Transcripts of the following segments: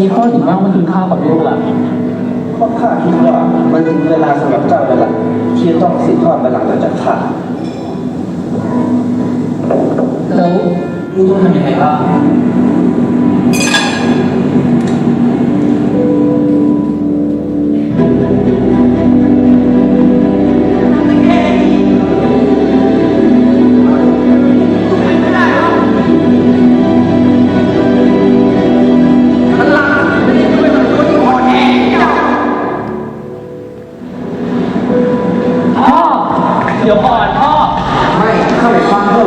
นี้พ่อถึงว่างมากินข้าวกับลูกล่ะเพราะข้าคิดว่ามันถึงเวลาสำหรับเจ้าแล้วล่ะที่จะต้องสืบทอดบัลลังก์ต่อจากข้าแล้วลูกต้องทำยังไงบ้าง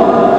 Oh.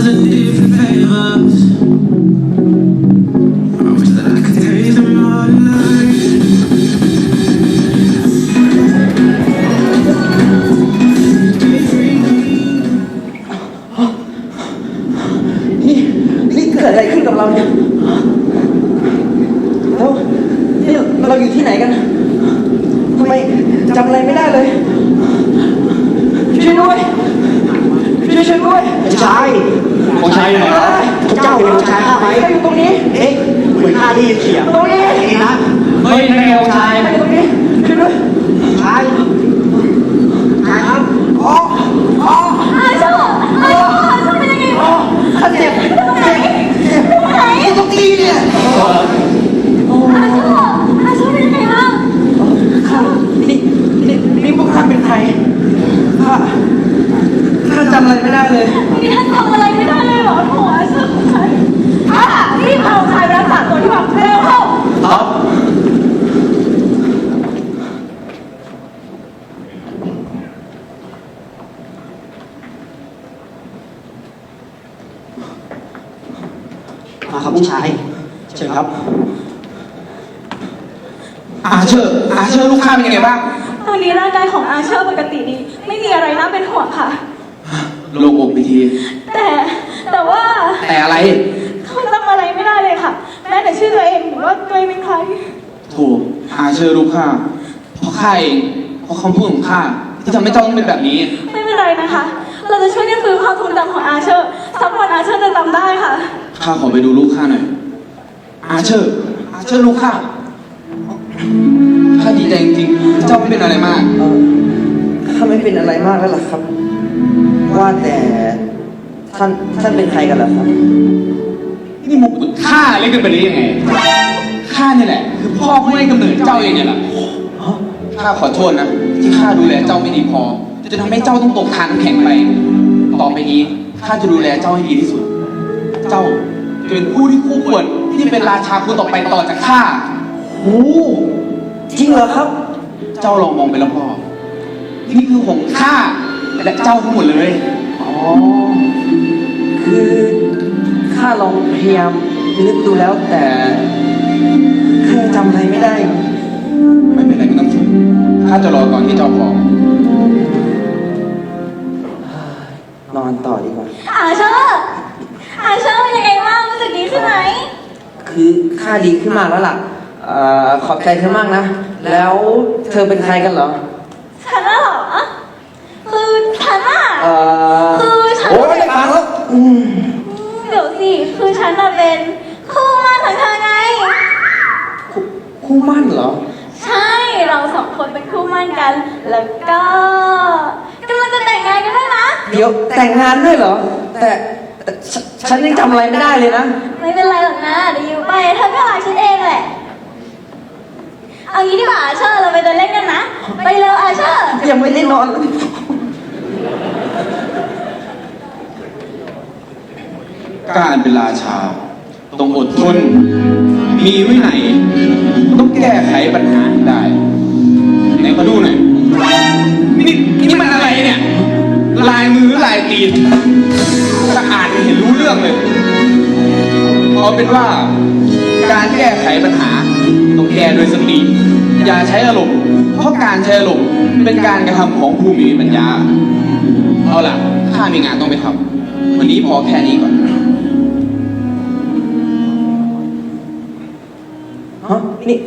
was a different favor. นี่พวกข้าเป็นใครข้าข้าจำอะไรไม่ได้เลยนี่ท่านทำอะไรไม่ได้เลยเหรอโถอาชอบของฉันอะรีบเอาชายไปรักษาตัวที่ห้องเร็วเข้า ครับ มาครับผู้ชายเชิญครับ อาเชอร์อาเชอร์ลูกค้าเป็นยังไงบ้างตอนนี้ร่างกายของอาเชอร์ปกติดี ไม่มีอะไรน่าเป็นห่วงค่ะ โลงอกไปที แต่แต่ว่าแต่อะไร เขาจำอะไรไม่ได้เลยค่ะ แม้แต่ชื่อตัวเองหรือว่าตัวเองเป็นใคร โถอาเชอร์ลูกค้าเพราะข้าเองเพราะคำพูดของข้าที่ทำให้เจ้าต้องเป็นแบบนี้ ไม่เป็นไรนะคะ เราจะช่วยกันฟื้นความทรงจำของอาเชอร์สักวันอาเชอร์จะจำได้ค่ะ ข้าขอไปดูลูกข้าหน่อย อาเชอร์ อาเชอร์ลูกข้า ข้าดีใจจริงๆ เจ้าไม่เป็นอะไรมาก เออข้าไม่เป็นอะไรมากแล้วล่ะครับ ว่าแต่ท่านท่านเป็นใครกันล่ะครับ นี่มุกข้าเล่นกันไปได้ยังไง ข้าเนี่ยแหละ คือพ่อผู้ให้กำเนิดเจ้าเองเนี่ยแหละข้าขอโทษนะ ที่ข้าดูแลเจ้าไม่ดีพอ จะทำให้เจ้าต้องตกทานำแข็งไป ต่อไปนี้ข้าจะดูแลเจ้าให้ดีที่สุด เจ้าจะเป็นผู้ที่คู่ควรที่จะเป็นราชาคนต่อไปต่อจากข้า โอ้จริงเหรอครับ เจ้าลองมองไปรอบๆนี่คือของข้าและเจ้าทั้งหมดเลย อ๋อ คือข้าลองพยายามนึกดูแล้วแต่ข้ายังจำอะไรไม่ได้ ไม่เป็นไรไม่ต้องฝืนข้าจะรอก่อนที่เจ้าพร้อมนอนต่อดีกว่า อาเชอร์อาเชอร์เป็นยังไงบ้างรู้สึกดีขึ้นไหม คือข้าดีขึ้นมากแล้วล่ะ เอ่อขอบใจเธอมากนะ แล้วเธอเป็นใครกันเหรอ ฉันน่ะเหรอ คือฉันอะเอ่อคือฉันโอ้ยไม่ฟังแล้วอืมเดี๋ยวสิ คือฉันน่ะเป็นคู่มั่นของเธอไง คู่คู่มั่นเหรอ ใช่ เราสองคนเป็นคู่มั่นกัน แล้วก็กำลังจะแต่งงานกันด้วยนะ เดี๋ยวแต่งงานด้วยเหรอ แต่แต่ฉฉันยังจำอะไรไม่ได้เลยนะ ไม่เป็นไรหรอกนะเดี๋ยวอยู่ไปเธอก็รักฉันเองแหละ เอางี้ดีกว่าอาเชอร์เราไปเดินเล่นกันนะ ไปเร็วอาเชอร์ ยังไม่ได้นอนเลยการเป็นราชา ต้องอดทน มีวินัยต้องแก้ไขปัญหาให้ได้ไหนมาดูหน่อยนี่นี่มันอะไรเนี่ย ลายมือหรือลายตีนถ้าอ่านไม่เห็นรู้เรื่องเลยเอาเป็นว่าการแก้ไขปัญหาต้อง แก้โดยสติอย่าใช้อารมณ์เพราะการใช้อารมณ์เป็นการกระทำของผู้มีปัญญา เอาล่ะข้ามีงานต้องไปทำวันนี้พอแค่นี้ก่อนฮะนี่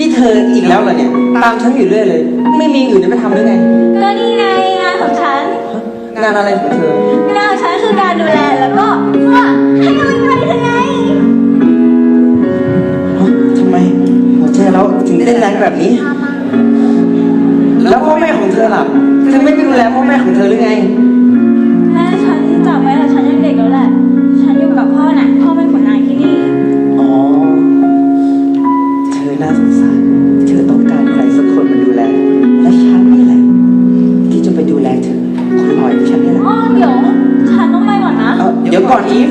นี่เธออีกแล้วเหรอเนี่ย ตามฉันอยู่เรื่อยเลย ไม่มีอื่นจะไปทำหรือไง ก็นี่ไงงานของฉัน งานอะไรของเธอ เราถึงเต้นแรงแบบนี้ แล้วพ่อแม่ของเธอล่ะเธอไม่ไปดูแลพ่อแม่ของเธอหรือไง แม่ฉันจากไปแต่ฉันยังเด็กแล้วแหละ ฉันอยู่กับพ่อน่ะ พ่อเป็นคนนายที่นี่ อ๋อ เธอน่าสงสาร เธอต้องการใครสักคนมาดูแล และฉันนี่แหละที่จะไปดูแลเธอคนอ่อยฉันนี่แหละอ้อเดี๋ยว ฉันต้องไปก่อนนะเอ้าเดี๋ยวก่อนอีฟ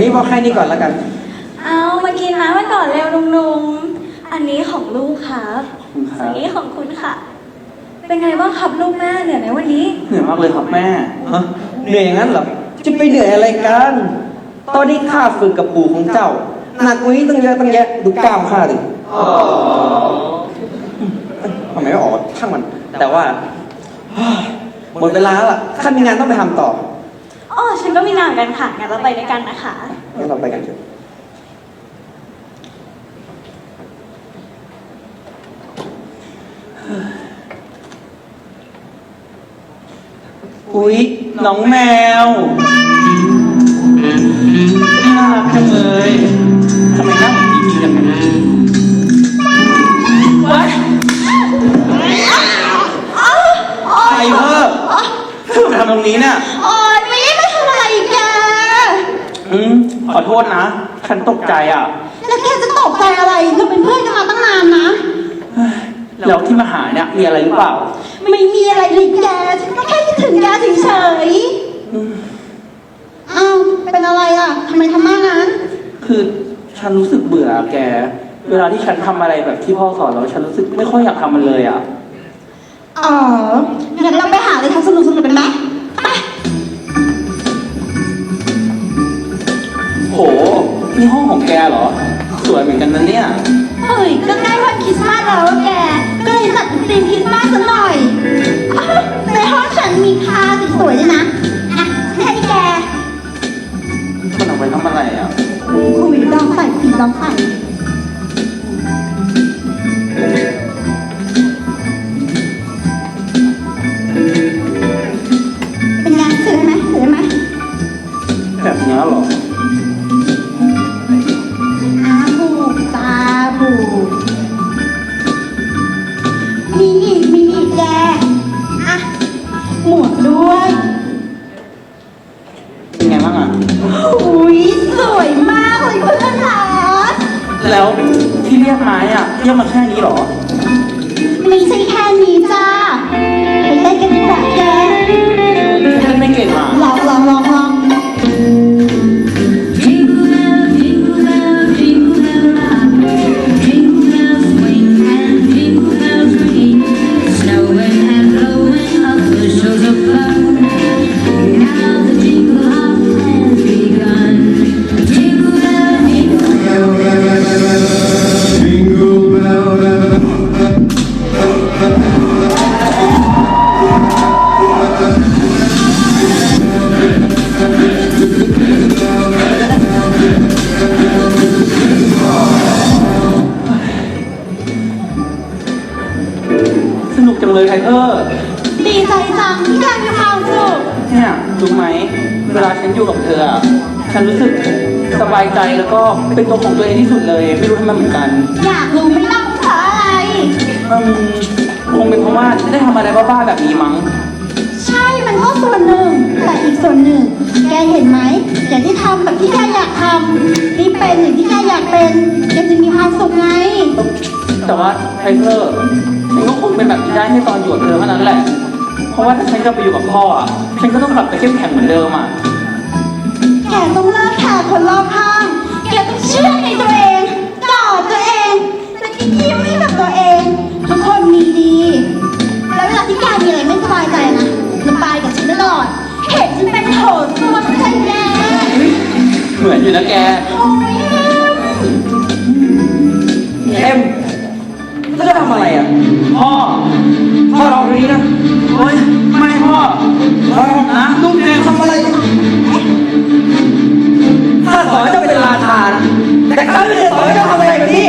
นนี้พอแค่นี้ก่อนแล้วกัน เอามากินน้ำกันก่อนเร็วนุ่มๆ อันนี้ของลูกครับคุณครัอับนนี้ของคุณค่ะ เป็นไงบ้างครับลูกแม่เหนื่อยไหมวันนี้ เหนื่อยมากเลยครับแม่ฮะเหนื่อยอย่างนั้นเหรอ จะไปเหนื่อยอะไรกัน ตอนนี้ข้าฝึกกับปู่ของเจ้า หนักกว่านี้ตั้งเยอะตั้งแยะ ดูกล้ามข้าดิเอ้ยทำไมไม่ออกช่างมัน แต่ว่าเฮ้ยหมดเวลาแล้วล่ะข้ามีงานต้องไปทำต่ออ๋อฉั นก็มีงานเหมือนกันค่ะงั้นเราไปด้วยกันนะคะ งั้นเราไปกันเถอะอุ๊ยน้องแมวน่ารักจังเลยทำไมหน้าเหมือนอีพีจังเลยว้ายไอเวอร์เธอมาทำตรงนี้เนี่ย โอ๊ ขอโทษนะ ฉันตกใจอะ แล้วแกจะตกใจอะไรเราเป็นเพื่อนกันมาตั้งนานนะ แล้วที่มาหาเนี่ยมีอะไรหรือเปล่า ไม่มีอะไรเลยแก ฉันก็แค่คิดถึงแกเฉยๆอ้าวเป็นอะไรอะทำไมทำหน้านั้น คือฉันรู้สึกเบื่อแก เวลาที่ฉันทำอะไรแบบที่พ่อสอนแล้ว ฉันรู้สึกไม่ค่อยอยากทำมันเลยอะ อ๋องั้นเราไปหาอะไรทำสนุกสนุกๆกันไหม นี่ห้องของแกเหรอ สวยเหมือนกันนะเนี่ย เฮ้ยก็ใกล้วันคริสต์มาสแล้วอะแก ก็เลยจัดธีมคริสต์มาสซะหน่อยอ้าวในห้องฉันมีคาสวยๆด้วยนะอะให้แกมันเอาไปทำอะไรอะ คุยลองใส่สีลองใส่ รู้ไหม เวลาฉันอยู่กับเธออะฉันรู้สึกสบายใจแล้วก็เป็นตัวของตัวเองที่สุดเลย ไม่รู้ทำไมเหมือนกันอยากรู้ไหม่เล่าเพราะอะไร อืมคงเป็นเพราะว่าได้ทำอะไรบ้าๆแบบนี้มั้ง ใช่มันก็ส่วนหนึ่ง แต่อีกส่วนหนึ่ง แกเห็นไหม อย่างที่ทำแบบที่แกอยากทำที่เป็นอย่างที่แกอยากเป็นแกจะมีความสุขไง แต่ว่าไทเทอร์ฉันก็คงเป็นแบบนี้ได้แค่ตอนอยู่กับเธอเท่านั้นแหละ เพราะว่าถ้าฉันกลับไปอยู่กับพ่ออะ ฉันก็ต้องกลับไปเข้มแข็งเหมือนเดิมอะ แกต้องเลิกแคร์คนรอบข้าง แกต้องเชื่อในตัวเองกอดตัวเองแล้วก็ยิ้มให้กับตัวเอง ทุกคนมีดี แล้วเวลาที่แกมีอะไรไม่สบายใจนะระบายกับฉันตลอด เห็นฉันเป็นโถตัวเข้าใจแกเหมือนอยู่นะแกโอ้ยแฮมเอ็มแล้วจะทำอะไรอะ พ่อพ่อ พ่อพ่อนะลูกแกทำอะไรข้าสอนจ้าเป็นราชานะแต่ข้าไม่เคยสอนจ้าทำอะไรแบบนี้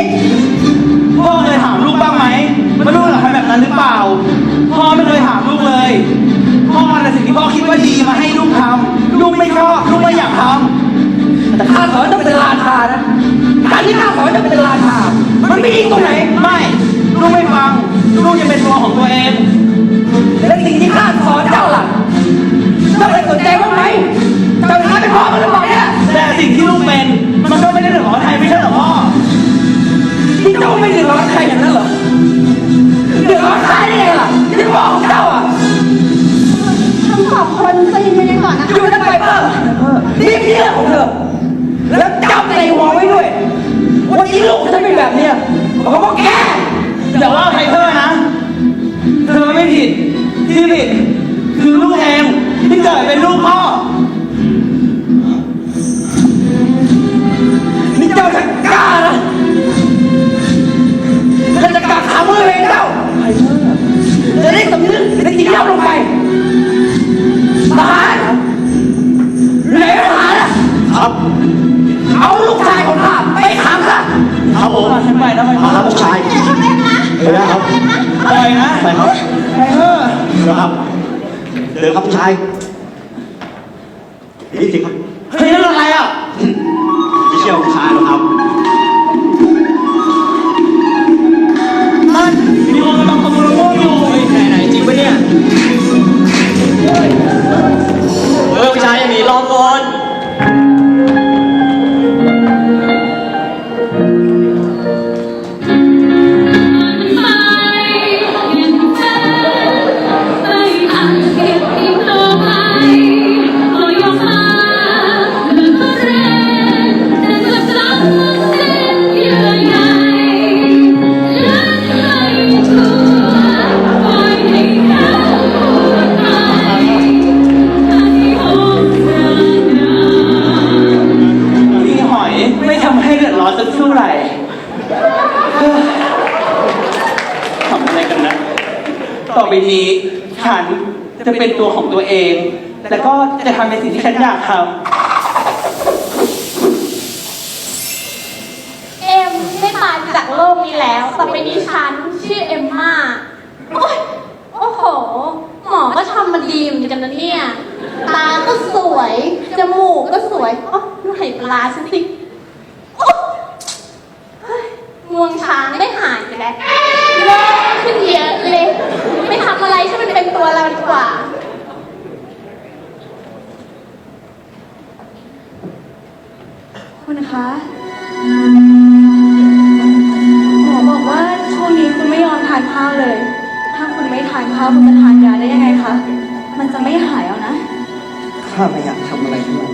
พ่อเคยถามลูกบ้างไหมว่าลูกหลังทำแบบนั้นหรือเปล่า พ่อไม่เคยถามลูกเลย พ่อแต่สิ่งที่พ่อคิดว่าดีมาให้ลูกทำลูกไม่ชอบลูกไม่อยากทำแต่ข้าสอนต้องเป็นราชานะการที่ข้าสอนต้องเป็นราชา มันไม่ดีตรงไหน ไม่ น่าทำเอ็มไม่ตายจากโลกนี้แล้วต่อไปนี้ฉันชื่อเอ็มมาโอ๊ยโอ้โห หมอก็ทำมาดีเหมือนกันนะเนี่ย ตาก็สวย จมูกก็สวยอ๋อดูไหปลาฉันสิโอ๊ยเฮ้ยงวงช้างได้หายไปแล้วเลิกขึ้นเยอะเลย ไม่ทำอะไรให้มันเป็นตัวเราดีกว่า คุณคะหมอบอกว่าช่วงนี้คุณไม่ยอมทานข้าวเลย ถ้าคุณไม่ทานข้าวคุณจะทานยาได้ยังไงคะ มันจะไม่หายเอานะ ข้าไม่อยากทำอะไรทั้งนั้น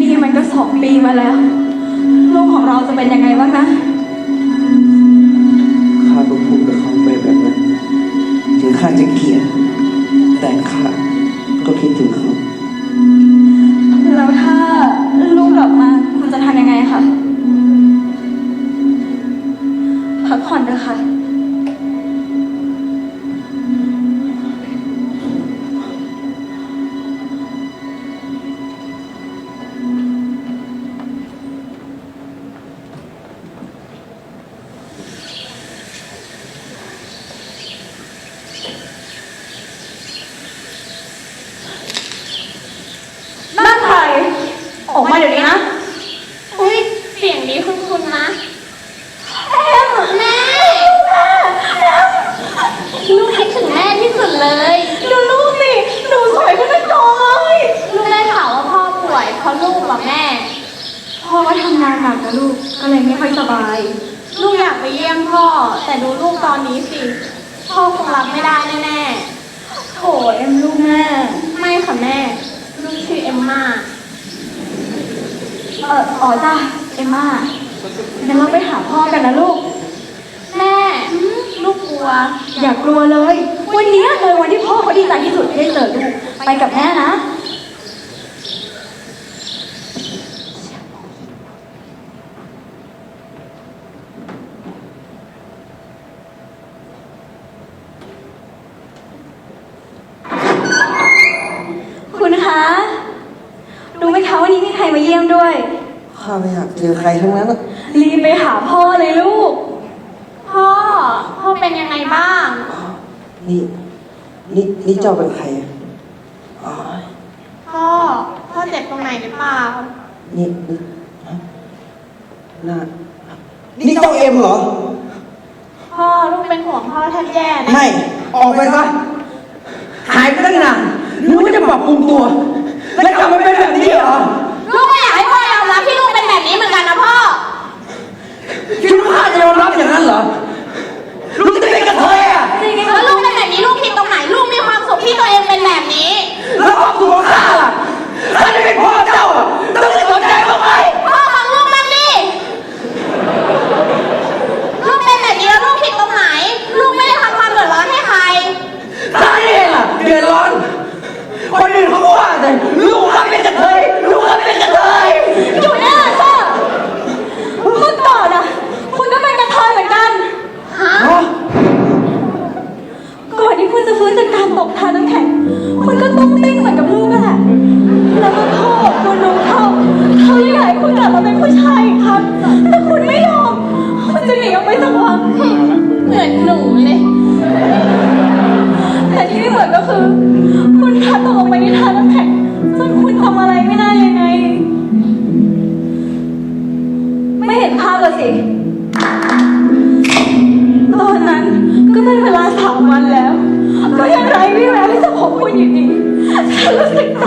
นี่มันก็สองปีมาแล้ว ลูกของเราจะเป็นยังไงบ้างนะ ออกมาเดี๋ยวนี้นะ นนะลูก แม่ลูกกลัว อย่ากลัวเลย วันนี้เลยวันที่พ่อเขาดีใจที่สุดที่ได้เจอลูก ไปกับแม่นะ คุณคะรู้ไหมคะวันนี้มีใครมาเยี่ยมด้วย ข้าไม่อยากเจอใครทั้งนั้นอะรีบไป หาพ่อเลยลูก พ่อ พ่อเป็นยังไงบ้าง นี่ นี่นี่เจ้าเป็นใครอะอ๋อพ่อ พ่อเจ็บตรงไหนหรือเปล่า นี่นี่ฮะหน้านี่เจ้าเอ็มเหรอ พ่อลูกเป็นห่วงพ่อแทบแย่นะ ไม่ ออกไปซะหายไปตั้งนานนึกว่าจะปรับปรุงตัว แล้วกลับมาเป็นแบบนี้เหรอ ลูกไม่อยากให้พ่อยอมรับที่ลูกเป็นแบบนี้เหมือนกันนะพ่อ คิดว่าข้าจะยอมรับอย่างนั้นเหรอ ลูกจะเป็นกระเทยอะ แล้วลูกเป็นแบบนี้ลูกผิดตรงไหนลูกมีความสุขที่ตัวเองเป็นแบบนี้ แล้วความสุขของข้าล่ะข้าจะเป็นพ่อเจ้าอะต้องสนใจบ้างไหมพ่อฟังลูกบ้างดิ ลูกเป็นแบบนี้แล้วลูกผิดตรงไหน ลูกไม่ได้ทำความเดือดร้อนให้ใครข้าเองอะเดือดร้อนคนอื่นเขาก็ว่าแต่ ใจ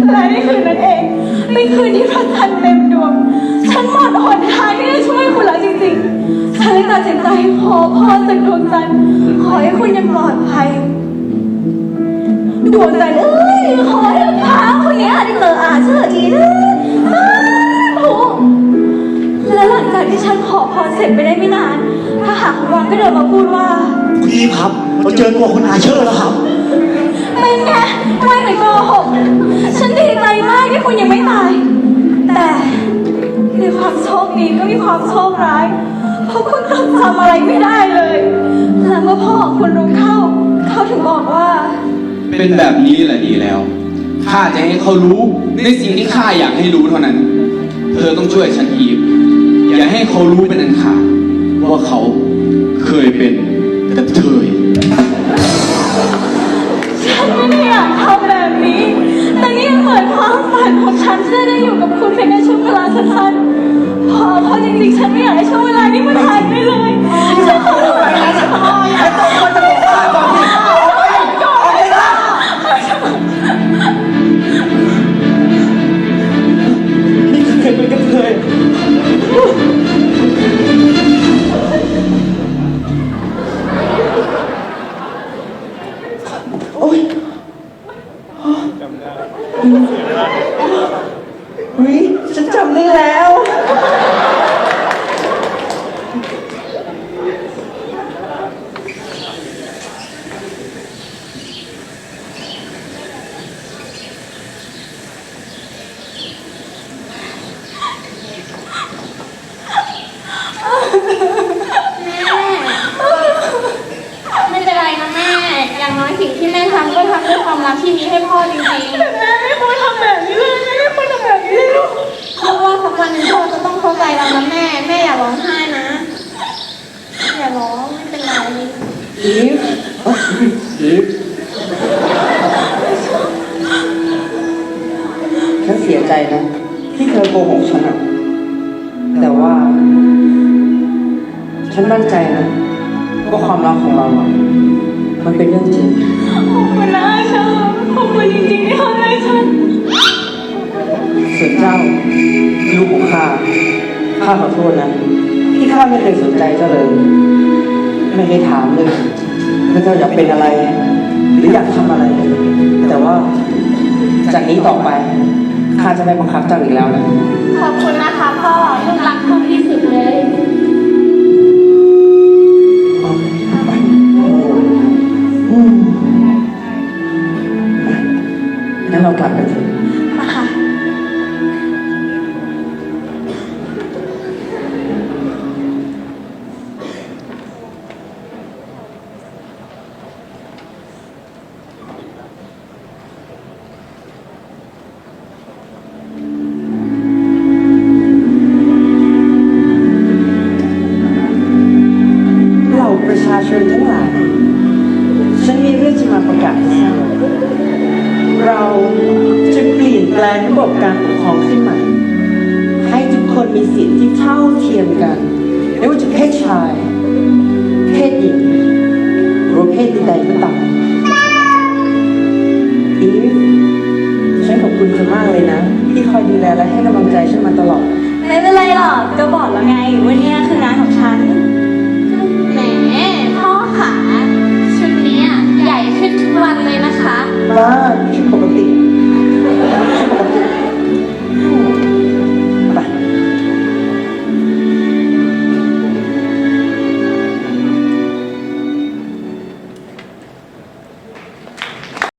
สลายและในคืนนั้นเองเป็นคืนที่พระจันทร์เต็มดวง ฉันหมดหนทางที่จะช่วยคุณแล้วจริงๆ ฉันเลยตัดสินใจขอพรจากดวงจันทร์ขอให้คุณยังปลอดภัยดวงจันทร์เอ้ยขอให้พาคนนี้ได้เจออาเชื่ออีนะสาธุและหลังจากที่ฉันขอพรเสร็จไปได้ไม่นานทหารของวังก็เดินมาพูดว่า คุณอีครับ เราเจอตัวคุณอาเชอร์แล้วครับ เป็นไงไม่เหมือนโกหกฉันดีใจมากที่คุณยังไม่ตาย แต่ในความโชคดีก็มีความโชคร้าย เพราะคุณกลับทำอะไรไม่ได้เลย และเมื่อพ่อของคุณรู้เข้า เขาถึงบอกว่า เป็นแบบนี้แหละดีแล้ว ข้าจะให้เขารู้ในสิ่งที่ข้าอยากให้รู้เท่านั้น เธอต้องช่วยฉันอีฟอย่าให้เขารู้เป็นอันขาดว่าเขาเคยเป็นกระเทย ของฉันที่จะได้อยู่กับคุณเพียงแค่ช่วงเวลาสั้นๆพอเพราะจริงๆ ฉันไม่อยากให้ช่วงเวลานี้มันหานไปเลยฉันขอ อีฟอีฟฉันเสียใจนะ ที่เธอโกหกฉันอะแต่ว่า ฉันมั่นใจนะว่าความรักของเราอะมันเป็นเรื่องจริง ขอบคุณนะอาชาขอบคุณจริงๆที่เข้าใจฉัน ส่วนเจ้าลูกของข้าข้าขอโทษนะ ที่ข้าไม่เคยสนใจเจ้าเลย ไม่เคยถามเลย ว่าเจ้าอยากเป็นอะไร หรืออยากทำอะไร แต่ว่าจากนี้ต่อไปข้าจะไม่บังคับเจ้าอีกแล้วนะ แลงระบบการปกครองขึ้นใหม่ ให้ทุกคนมีสิทธิ์ที่เท่าเทียมกัน ไม่ว่าจะเพศชาย เพศหญิงหรือเพศใดก็ตามอีฟฉันขอบคุณเธอมากเลยนะ ที่คอยดูแลและให้กำลังใจฉันมาตลอด ไม่เป็นไรหรอกก็บอกแล้วไงวันนี้คืองานของฉัน แหมพ่อขาชุดนี้ใหญ่ขึ้นทุกวันเลยนะคะ มาก